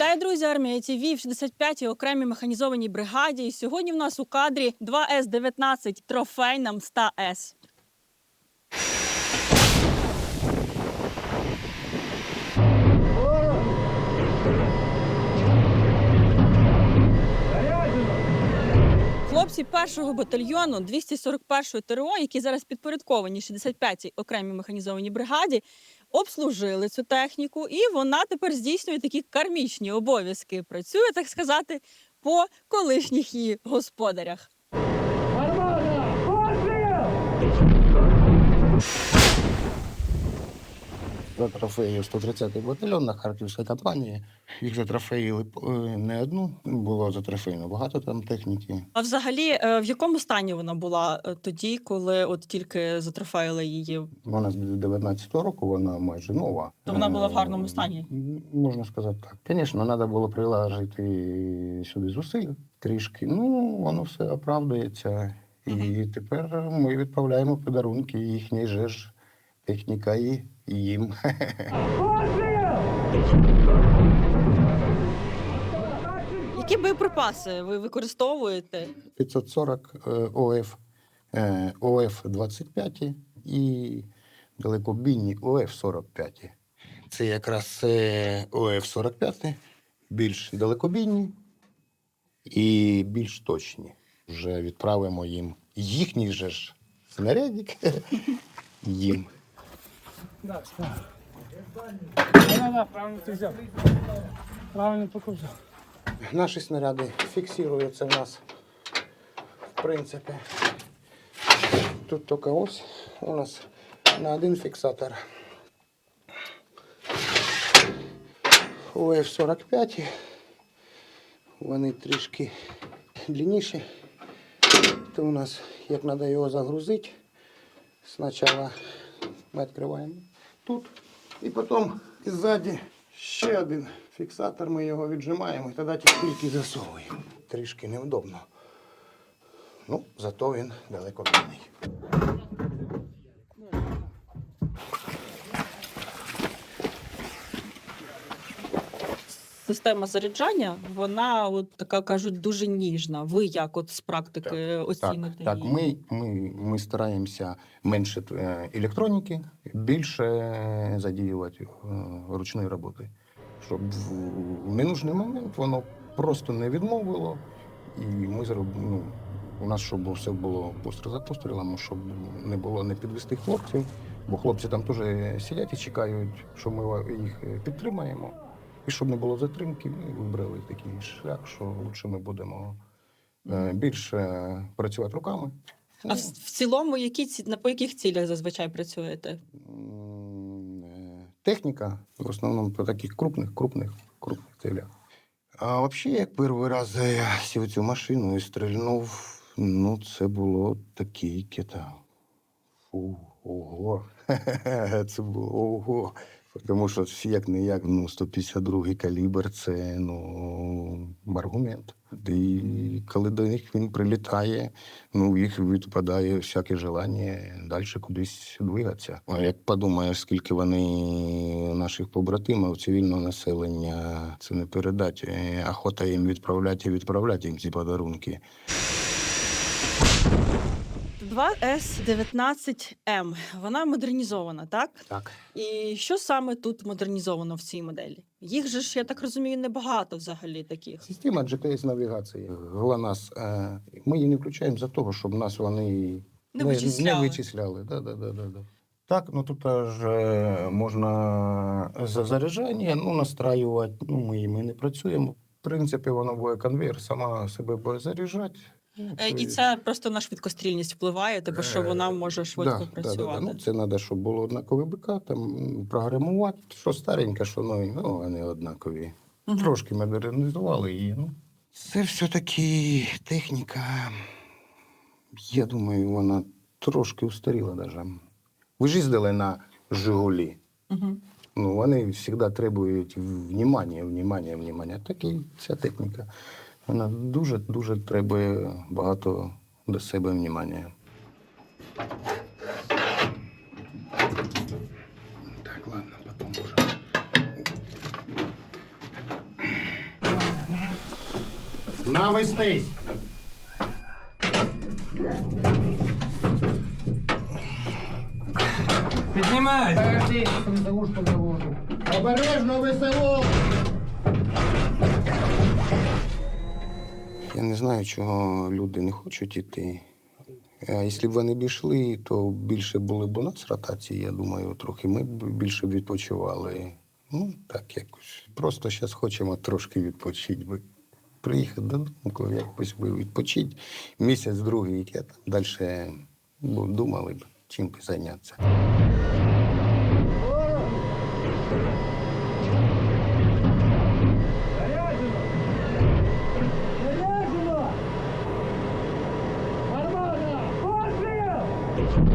Вітаю, друзі! Армія ТВ в 65-й окремій механізованій бригаді. І сьогодні в нас у кадрі 2С-19 трофейна Мста С. Хлопці першого батальйону 241-ї ТРО, які зараз підпорядковані 65-й окремій механізованій бригаді, обслужили цю техніку, і вона тепер здійснює такі кармічні обов'язки. Працює, так сказати, по колишніх її господарях. Затрофеїв 130-й батальйон на Харківській кампанії. Їх затрофеїли е, не одну, було затрофеїно багато там техніки. А взагалі, е, в якому стані вона була е, тоді, коли от тільки затрофеїли її? Вона з 19-го року, вона майже нова. То вона була в гарному стані? Можна сказати так. Звісно, треба було приложити сюди зусиль трішки. Ну, воно все оправдується. І тепер ми відправляємо подарунки їхній же ж техніка і їм. Які боєприпаси ви використовуєте? 540 е, ОФ, ОФ 25 і далекобійні ОФ 45. Це якраз е, ОФ 45, більш далекобійні і більш точні. Вже відправимо їм їхній же ж снарядик їм. Наші снаряди фіксуються в нас, в принципі. Тут тільки ось у нас на один фіксатор. У F-45 вони трішки длинніші. То у нас, як треба його загрузити, спочатку ми відкриваємо тут і потім ззаді ще один фіксатор, ми його віджимаємо і тоді тільки засовуємо. Трішки невдобно. Ну, зато він далекобійний. Система заряджання, вона от така кажуть дуже ніжна. Ви як от з практики Так, оціните так її? ми, ми, ми стараємося менше е, електроніки, більше задіювати е, ручної роботи. Щоб в ненужний момент воно просто не відмовило. І ми зробили, ну, у нас щоб все було постріл за пострілом, щоб не було не підвести хлопців, бо хлопці там теж сидять і чекають, що ми їх е, підтримаємо. І щоб не було затримки, ми вибрали такий шлях, що лучше ми будемо е, більше працювати руками. А в, в цілому, які ці на по яких цілях зазвичай працюєте? Е, Техніка, в основному по таких крупних, крупних, крупних цілях. А взагалі, як перший раз я сів цю машину і стрільнув, ну, це було таке кита. Фу, ого. Це було ого. Тому що як не як, ну, 152 калібр це ну, аргумент. І коли до них він прилітає, ну, їх відпадає всяке желання далі кудись двигатися. А як подумаєш, скільки вони наших побратимів, цивільного населення, це не передать. Е, Охота їм відправляти і відправляти їм ці подарунки. 2С-19М. Вона модернізована, так? Так. І що саме тут модернізовано в цій моделі? Їх же ж, я так розумію, небагато взагалі таких. Система GPS-навігації. ГЛОНАСС, е, ми її не включаємо за того, щоб нас вони Не вичисляли. Не вичисляли. Да, да, да, да, да. Так, ну тут аж е, можна за заряджання ну, настраювати. Ну, ми, ми не працюємо. В принципі, воно буде конвейер, сама себе буде заряджати. Ну, Е, І це просто на швидкострільність впливає, тому що вона може швидко Е, да, працювати. да, да. Ну, це треба, щоб було однакові БК, там програмувати. Що стареньке, що нові, ну, вони однакові. Мгм. Трошки модернізували її. Ну. Це все-таки техніка. Я думаю, вона трошки устаріла даже. Ви ж їздили на Жигулі. Мгм. Ну, вони завжди требують внимання, внимання, внимання. Так і ця техніка. Вона дуже-дуже требує багато до себе внимання. Так, ладно, потім уже. Навестись! Піднімай! Обережно весело! Знаю, чого люди не хочуть іти. А якщо б вони б йшли, то більше були б у нас ротації, я думаю, трохи ми б більше б відпочивали. Ну, так якось. Просто зараз хочемо трошки відпочити. би. Приїхати додому, якось би відпочити місяць, другий, я там далі думали б, чим би зайнятися. you